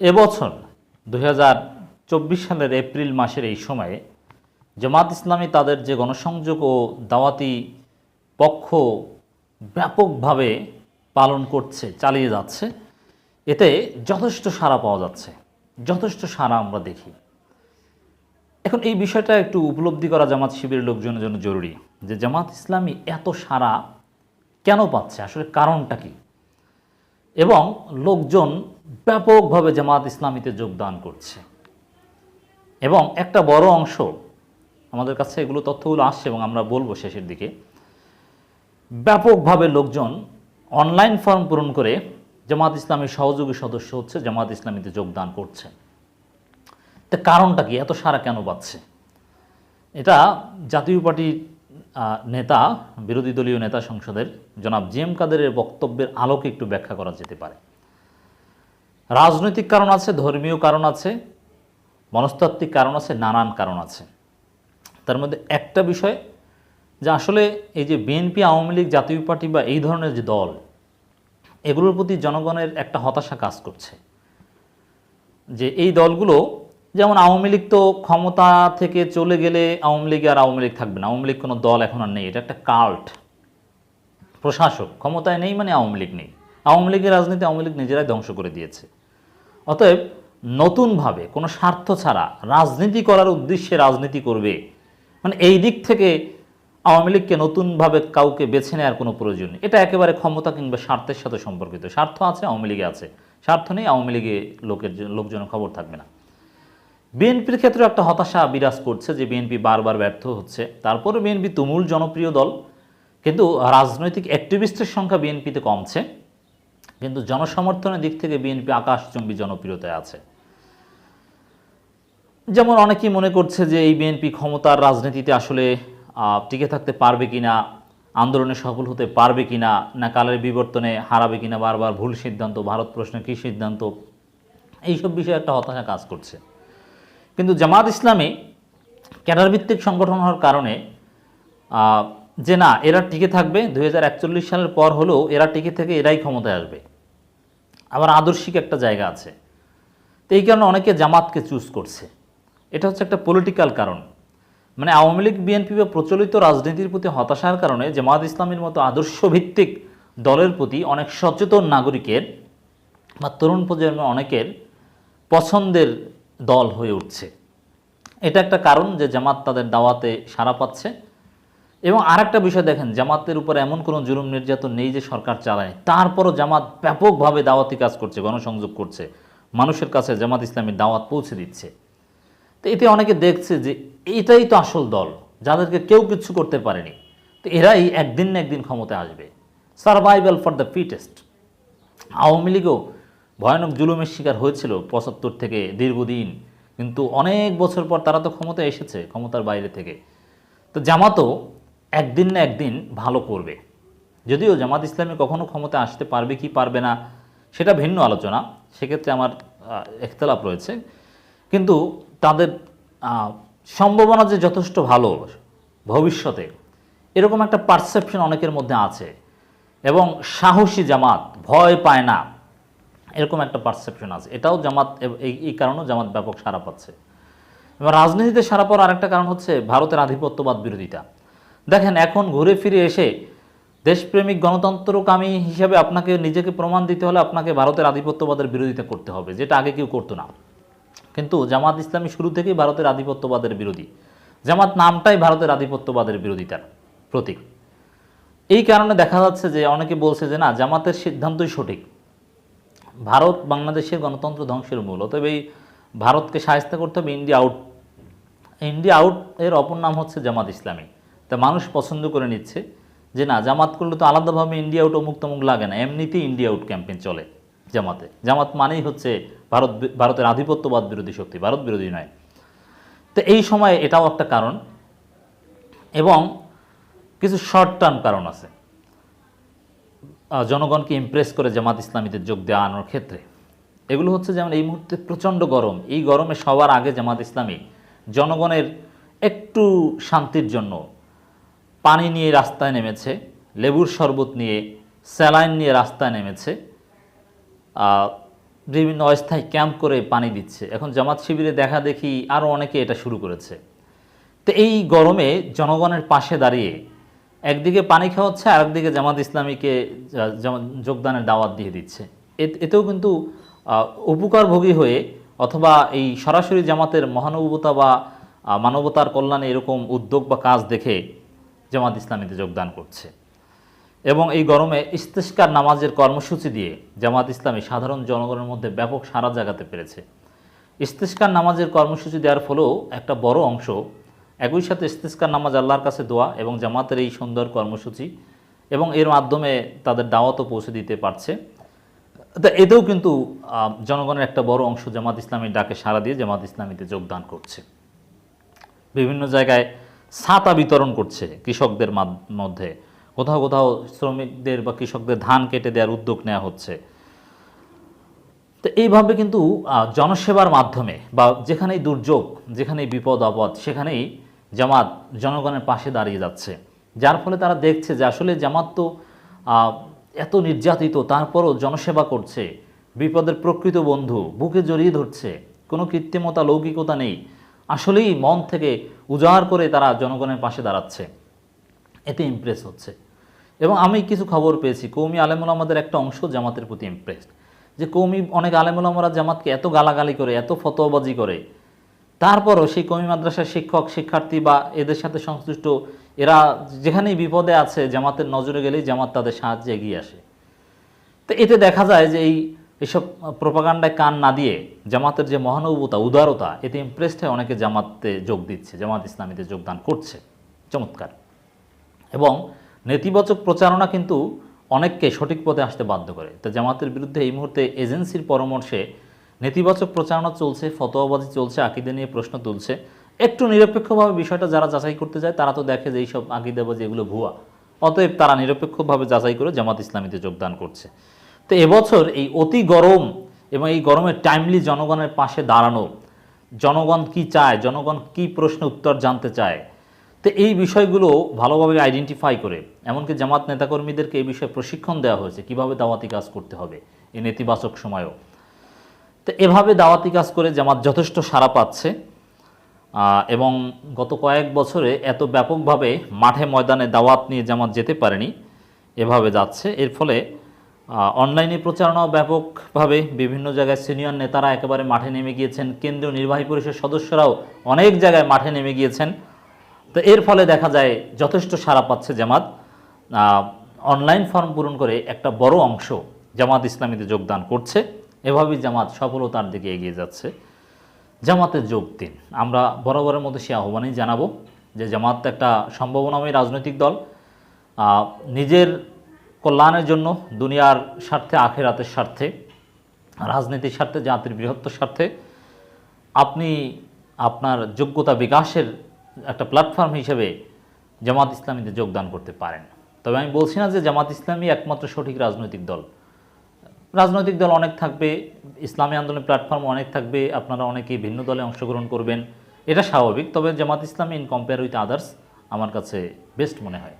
এবছর দুই সালের এপ্রিল মাসের এই সময়ে জামাত ইসলামী তাদের যে গণসংযোগ ও দাওয়াতি পক্ষ ব্যাপকভাবে পালন করছে, চালিয়ে যাচ্ছে, এতে যথেষ্ট সাড়া পাওয়া যাচ্ছে, যথেষ্ট সাড়া আমরা দেখি। এখন এই বিষয়টা একটু উপলব্ধি করা জামাত শিবিরের লোকজনের জন্য জরুরি, যে জামাত ইসলামী এত সাড়া কেন পাচ্ছে? আসলে কারণটা কি? এবং লোকজন ব্যাপকভাবে জামাত ইসলামীতে যোগদান করছে। এবং একটা বড় অংশ, আমাদের কাছে এগুলো তথ্যগুলো আসছে এবং আমরা বলব শেষের দিকে, ব্যাপকভাবে লোকজন অনলাইন ফর্ম পূরণ করে জামাত ইসলামীর সহযোগী সদস্য হচ্ছে, জামাত ইসলামীতে যোগদান করছে। তা কারণটা কি? এত সারা কেন পাচ্ছে এটা জাতীয় পার্টির নেতা, বিরোধী দলীয় নেতা সংসদের জনাব জি এম কাদেরের বক্তব্যের আলোকে একটু ব্যাখ্যা করা যেতে পারে। রাজনৈতিক কারণ আছে, ধর্মীয় কারণ আছে, মনস্তাত্ত্বিক কারণ আছে, নানান কারণ আছে। তার মধ্যে একটা বিষয় যে আসলে এই যে বিএনপি, আওয়ামী লীগ, জাতীয় পার্টি বা এই ধরনের যে দল, এগুলোর প্রতি জনগণের একটা হতাশা কাজ করছে। যে এই দলগুলো যেমন আওয়ামী লীগ তো ক্ষমতা থেকে চলে গেলে আওয়ামী লীগ আর আওয়ামী লীগ থাকবে না। আওয়ামী লীগ কোনো দল এখন আর নেই। এটা একটা কাল্ট। প্রশাসক। ক্ষমতায় নেই মানে আওয়ামী লীগ নেই। আওয়ামী লীগের রাজনীতি আওয়ামী লীগ নিজেরাই ধ্বংস করে দিয়েছে। অতএব নতুনভাবে কোনো স্বার্থ ছাড়া রাজনীতি করার উদ্দেশ্যে রাজনীতি করবে মানে এই দিক থেকে আওয়ামী লীগকে নতুনভাবে কাউকে বেছে নেওয়ার কোনো প্রয়োজন নেই। এটা একেবারে ক্ষমতা কিংবা স্বার্থের সাথে সম্পর্কিত। স্বার্থ আছে, আওয়ামী লীগে আছে। স্বার্থ নেই, আওয়ামী লীগে লোকের লোকজনের খবর থাকবে না। বিএনপির ক্ষেত্রে একটা হতাশা বিরাজ করছে যে বিএনপি বারবার ব্যর্থ হচ্ছে। তারপরে বিএনপি তুমুল জনপ্রিয় দল, কিন্তু রাজনৈতিক অ্যাক্টিভিস্টের সংখ্যা বিএনপিতে কমছে। কিন্তু জনসমর্থনের দিক থেকে বিএনপি আকাশচুম্বী জনপ্রিয়তায় আছে। যেমন অনেকেই মনে করছে যে এই বিএনপি ক্ষমতার রাজনীতিতে আসলে টিকে থাকতে পারবে কিনা, আন্দোলনে সফল হতে পারবে কিনা, না কালের বিবর্তনে হারাবে কিনা, বারবার ভুল সিদ্ধান্ত, ভারত প্রশ্নে কী সিদ্ধান্ত, এইসব বিষয়ে একটা হতাশা কাজ করছে। কিন্তু জামাত ইসলামী ক্যাডার ভিত্তিক সংগঠন হওয়ার কারণে যে না, এরা টিকে থাকবে দু হাজার একচল্লিশ সালের পর হলেও এরা টিকে থেকে এরাই ক্ষমতায় আসবে। আবার আদর্শিক একটা জায়গা আছে। তো এই কারণে অনেকে জামাতকে চুজ করছে। এটা হচ্ছে একটা পলিটিক্যাল কারণ। মানে আওয়ামী লীগ, বিএনপি বা প্রচলিত রাজনীতির প্রতি হতাশার কারণে জামাত ইসলামের মতো আদর্শভিত্তিক দলের প্রতি অনেক সচেতন নাগরিকের বা তরুণ প্রজন্মের অনেকের পছন্দের দল হয়ে উঠছে। এটা একটা কারণ যে জামাত তাদের দাওয়াতে সাড়া পাচ্ছে। এবং আরেকটা বিষয় দেখেন, জামাতের উপর এমন কোনো জুলুম নির্যাতন নেই যে সরকার চালায়। তারপরও জামাত ব্যাপকভাবে দাওয়াতি কাজ করছে, গণসংযোগ করছে। মানুষের কাছে জামাত ইসলামের দাওয়াত পৌঁছে দিচ্ছে। তো এতে অনেকে দেখছে যে এটাই তো আসল দল, যাদেরকে কেউ কিছু করতে পারেনি। তো এরাই একদিন না একদিন ক্ষমতায় আসবে। Survival for the fittest Awami লীগও ভয়ানক জুলুমের শিকার হয়েছিল পঁচাত্তর থেকে দীর্ঘদিন। কিন্তু অনেক বছর পর তারা তো ক্ষমতায় এসেছে, ক্ষমতার বাইরে থেকে। তো জামাতও একদিন না একদিন ভালো করবে। যদিও জামাত ইসলামী কখনো ক্ষমতায় আসতে পারবে কি পারবে না, সেটা ভিন্ন আলোচনা। সেক্ষেত্রে আমার একতলাপ রয়েছে। কিন্তু তাদের সম্ভাবনা যে যথেষ্ট ভালো ভবিষ্যতে, এরকম একটা পারসেপশন অনেকের মধ্যে আছে। এবং সাহসী জামাত ভয় পায় না। এরকম একটা পারসেপশন আছে। এটাও জামাত এই কারণেও জামাত ব্যাপক সাড়া পাচ্ছে। এবার রাজনীতিতে সারা পাওয়ার আরেকটা কারণ হচ্ছে ভারতের আধিপত্যবাদ বিরোধিতা। দেখেন, এখন ঘুরে ফিরে এসে দেশপ্রেমিক গণতন্ত্রকামী হিসেবে আপনাকে নিজেকে প্রমাণ দিতে হলে আপনাকে ভারতের আধিপত্যবাদের বিরোধিতা করতে হবে, যেটা আগে কেউ করতো না। কিন্তু জামাত ইসলামী শুরু থেকেই ভারতের আধিপত্যবাদের বিরোধী। জামাত নামটাই ভারতের আধিপত্যবাদের বিরোধিতার প্রতীক। এই কারণে দেখা যাচ্ছে যে অনেকে বলছে যে না, জামাতের সিদ্ধান্তই সঠিক। ভারত বাংলাদেশের গণতন্ত্র ধ্বংসের মূল। অতএব এই ভারতকে সাহায্য করতে হবে, ইন্ডিয়া আউট। ইন্ডিয়া আউট এর অপর নাম হচ্ছে জামাত ইসলামী। তা মানুষ পছন্দ করে নিচ্ছে যে না, জামাত করলে তো আলাদাভাবে ইন্ডিয়া আউট অমুক তমুক লাগে না, এমনিতেই ইন্ডিয়া আউট ক্যাম্পেইন চলে জামাতে। জামাত মানেই হচ্ছে ভারত ভারতের আধিপত্যবাদ বিরোধী শক্তি, ভারত বিরোধী নয়। তো এই সময় এটাও একটা কারণ এবং কিছু শর্ট টার্ম কারণ আছে। জনগণকে ইমপ্রেস করে জামাত ইসলামীতে যোগ দেওয়ানোর ক্ষেত্রে। এগুলো হচ্ছে যেমন এই মুহূর্তে প্রচণ্ড গরম। এই গরমে সবার আগে জামাত ইসলামী জনগণের একটু শান্তির জন্য পানি নিয়ে রাস্তায় নেমেছে, লেবুর শরবত নিয়ে, স্যালাইন নিয়ে রাস্তায় নেমেছে বিভিন্ন অস্থায়ী ক্যাম্প করে পানি দিচ্ছে। এখন জামাত শিবিরে দেখা দেখি আরও অনেকে এটা শুরু করেছে। তো এই গরমে জনগণের পাশে দাঁড়িয়ে একদিকে পানি খাওয়াচ্ছে আর একদিকে জামাত ইসলামীকে যোগদানের দাওয়াত দিয়ে দিচ্ছে। এতেও কিন্তু উপকারভোগী হয়ে অথবা এই সরাসরি জামাতের মহানুভবতা বা মানবতার কল্যাণে এরকম উদ্যোগ বা কাজ দেখে জামাত ইসলামীতে যোগদান করছে। এবং এই গরমে ইস্তেস্কার নামাজের কর্মসূচি দিয়ে জামাত ইসলামী সাধারণ জনগণের মধ্যে ব্যাপক সাড়া জাগাতে পেরেছে। ইস্তেস্কার নামাজের কর্মসূচি দেওয়ার ফলেও একটা বড় অংশ একই সাথে ইস্তেস্কার নামাজ আল্লাহর কাছে দোয়া এবং জামাতের এই সুন্দর কর্মসূচি এবং এর মাধ্যমে তাদের দাওয়াতও পৌঁছে দিতে পারছে। তা এতেও কিন্তু জনগণের একটা বড় অংশ জামাত ইসলামীর ডাকে সাড়া দিয়ে জামাত ইসলামীতে যোগদান করছে। বিভিন্ন জায়গায় ছাতা বিতরণ করছে কৃষকদের মধ্যে। কোথাও কোথাও শ্রমিকদের বা কৃষকদের ধান কেটে দেওয়ার উদ্যোগ নেওয়া হচ্ছে। তো এইভাবে কিন্তু জনসেবার মাধ্যমে বা যেখানেই দুর্যোগ, যেখানেই বিপদ আপদ, সেখানেই জামাত জনগণের পাশে দাঁড়িয়ে যাচ্ছে। যার ফলে তারা দেখছে যে আসলে জামাত তো এত নির্যাতিত, তারপরও জনসেবা করছে, বিপদের প্রকৃত বন্ধু, বুকে জড়িয়ে ধরছে, কোনো কৃত্রিমতা, লৌকিকতা নেই। আসলেই মন থেকে উজাড় করে তারা জনগণের পাশে দাঁড়াচ্ছে। এতে ইমপ্রেস হচ্ছে। এবং আমি কিছু খবর পেয়েছি। কৌমি আলেমুল আমাদের একটা অংশ জামাতের প্রতি ইমপ্রেসড যে কৌমি, অনেক আলেমুল আমরা জামাতকে এত গালাগালি করে, এত ফতোয়াবাজি করে তারপরও সেই কমি মাদ্রাসার শিক্ষক, শিক্ষার্থী বা এদের সাথে সংশ্লিষ্ট এরা যেখানেই বিপদে আছে, জামাতের নজরে গেলেই জামাত তাদের সাহায্যে এগিয়ে আসে। তো এতে দেখা যায় যে এই এইসব প্রপাগান্ডায় কান না দিয়ে জামাতের যে মহানুভবতা উদারতা, এতে ইমপ্রেসড হয়ে অনেকে জামাতে যোগ দিচ্ছে, জামাত ইসলামীতে যোগদান করছে। চমৎকার। এবং নেতিবাচক প্রচারণা কিন্তু অনেককে সঠিক পথে আসতে বাধ্য করে। তো জামাতের বিরুদ্ধে এই মুহূর্তে এজেন্সির পরামর্শে নেতিবাচক প্রচারণা চলছে, ফতোয়াবাজি চলছে, আকিদে নিয়ে প্রশ্ন তুলছে। একটু নিরপেক্ষভাবে বিষয়টা যারা যাচাই করতে যায় তারা তো দেখে যে এইসব আকিদাবাজি এগুলো ভুয়া। অতএব তারা নিরপেক্ষভাবে যাচাই করে জামাত ইসলামীতে যোগদান করছে। তো এবছর এই অতি গরম এবং এই গরমে টাইমলি জনগণের পাশে দাঁড়ানো, জনগণ কি চায়, জনগণ কি প্রশ্ন উত্তর জানতে চায়, তো এই বিষয়গুলো ভালোভাবে আইডেন্টিফাই করে। এমনকি জামাত নেতাকর্মীদেরকে এই বিষয়ে প্রশিক্ষণ দেওয়া হয়েছে, কীভাবে দাওয়াতি কাজ করতে হবে এই নেতিবাচক সময়েও। তো এভাবে দাওয়াতি কাজ করে জামাত যথেষ্ট সাড়া পাচ্ছে এবং গত কয়েক বছরে এত ব্যাপকভাবে মাঠে ময়দানে দাওয়াত নিয়ে জামাত যেতে পারেনি, এভাবে যাচ্ছে। এর ফলে অনলাইনে প্রচারণাও ব্যাপকভাবে বিভিন্ন জায়গায় সিনিয়র নেতারা একেবারে মাঠে নেমে গিয়েছেন, কেন্দ্রীয় নির্বাহী পরিষদ সদস্যরাও অনেক জায়গায় মাঠে নেমে গিয়েছেন। তো এর ফলে দেখা যায় যথেষ্ট সাড়া পাচ্ছে জামাত। অনলাইন ফর্ম পূরণ করে একটা বড় অংশ জামাত ইসলামীতে যোগদান করছে। এভাবেই জামাত সফলতার দিকে এগিয়ে যাচ্ছে। জামাতে যোগ দিন। আমরা বরাবরের মতো সে আহ্বানই জানাব যে জামাত একটা সম্ভাবনাময় রাজনৈতিক দল। নিজের কল্যাণের জন্য, দুনিয়ার স্বার্থে, আখেরাতের স্বার্থে, রাজনীতির স্বার্থে, জাতির বৃহত্তর স্বার্থে আপনি আপনার যোগ্যতা বিকাশের একটা প্ল্যাটফর্ম হিসেবে জামাত ইসলামীতে যোগদান করতে পারেন। তবে আমি বলছি না যে জামাত ইসলামী একমাত্র সঠিক রাজনৈতিক দল। রাজনৈতিক দল অনেক থাকবে, ইসলামী আন্দোলনের প্ল্যাটফর্ম অনেক থাকবে, আপনারা অনেকেই ভিন্ন দলে অংশগ্রহণ করবেন। এটা স্বাভাবিক, তবে Jamaat Islami in compare with others আমার কাছে বেস্ট মনে হয়।